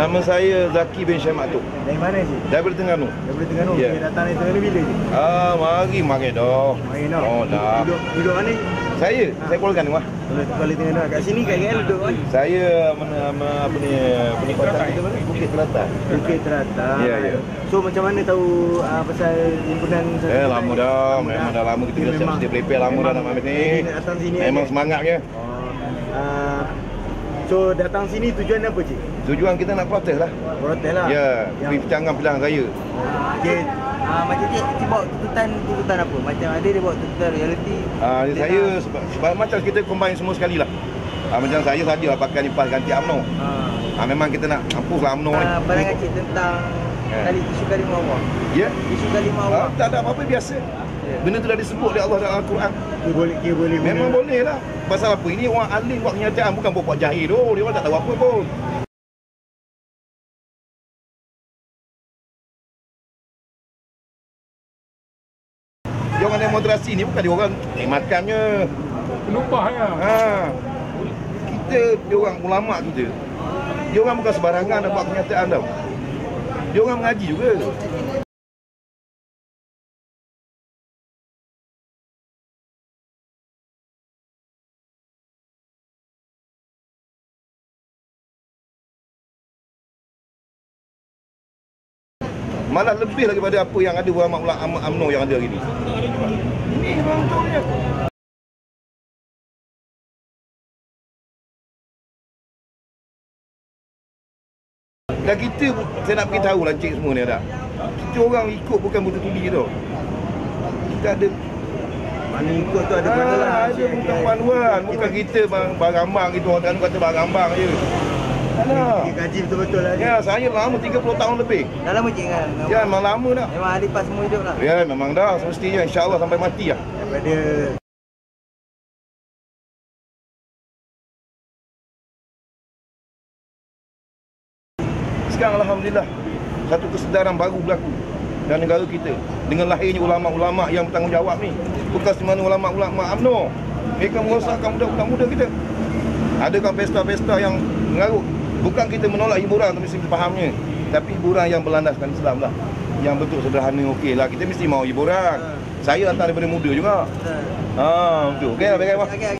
Nama saya Zaki bin Syed Matuk. Dari mana sih? Daripada Terengganu. Daripada Terengganu. Ya. Yeah. datang dari Terengganu bila sih? Ah, mari mari dah. Main nak. Oh, dah. Duduk, duduk mana? Saya, saya Kuala Terengganu ah. Kalau Kuala Terengganu. Kat sini kat KL duduk kan? Saya mana, mana apa ni apa ni kota kita mana? Bukit Teratas. Bukit Teratas. Ya, ya. So macam mana tahu uh, pasal himpunan Eh lama dah, memang dah lama kita dah siap sedia lama dah nak ambil ni. Nak Memang semangatnya. Oh, uh, so datang sini tujuan apa cik? Tujuan kita nak protes lah. Protes lah. Ya, Yang, pergi percangan pilihan raya. okay. uh, macam cik, cik bawa tuntutan tuntutan apa? Macam ada dia bawa tuntutan reality. Ah, saya nak- sebab, sebab macam kita combine semua sekali lah. Ah, macam saya sajalah pakai lipas ganti UMNO. Ah. Ah, memang kita nak hapus lah UMNO ni. Uh, pandangan cik tentang kali isu kalimah Allah. Ya? Isu kalimah Allah. Ah, tak ada apa-apa biasa. Ya. Benda tu dah disebut oleh Allah dalam Al-Quran. Dia boleh, dia boleh Memang guna- boleh lah. Pasal apa? Ini orang alim buat kenyataan bukan buat jahil tu. Dia orang tak tahu apa pun. Dia orang demonstrasi ni bukan dia orang khidmatkannya. Pelupahnya. Ha. Kita dia orang ulama kita. Dia orang bukan sembarangan nak buat kenyataan tau. Dia orang mengaji juga. Malah lebih daripada apa yang ada ulama-ulama UMNO yang ada hari ni. Ini memang betulnya. Dan kita, saya nak beritahu lah cik semua ni ada. Kita orang ikut bukan betul tuli tu. Kita ada Mana ikut tu ada panduan. ah, ada Cik. bukan panduan. Bukan kita bang, barang-bang gitu. Orang kata barang-bang je. Alah. Kaji betul-betul lah. Ya, saya lama 30 tahun lebih. Dah lama cik kan? Ya, memang lama dah. Memang ahli pas semua hidup lah. Ya, memang dah. Semestinya insyaAllah sampai mati lah. Daripada Sekarang Alhamdulillah Satu kesedaran baru berlaku Dalam negara kita Dengan lahirnya ulama-ulama yang bertanggungjawab ni Bekas di mana ulama-ulama UMNO Mereka merosakkan budak-budak muda kita Adakah pesta-pesta yang mengarut Bukan kita menolak hiburan Tapi mesti fahamnya. Tapi hiburan yang berlandaskan Islam lah. Yang bentuk sederhana okey lah. Kita mesti mau hiburan. Saya datang daripada muda juga. Betul. Ha, betul. Okey lah, okey.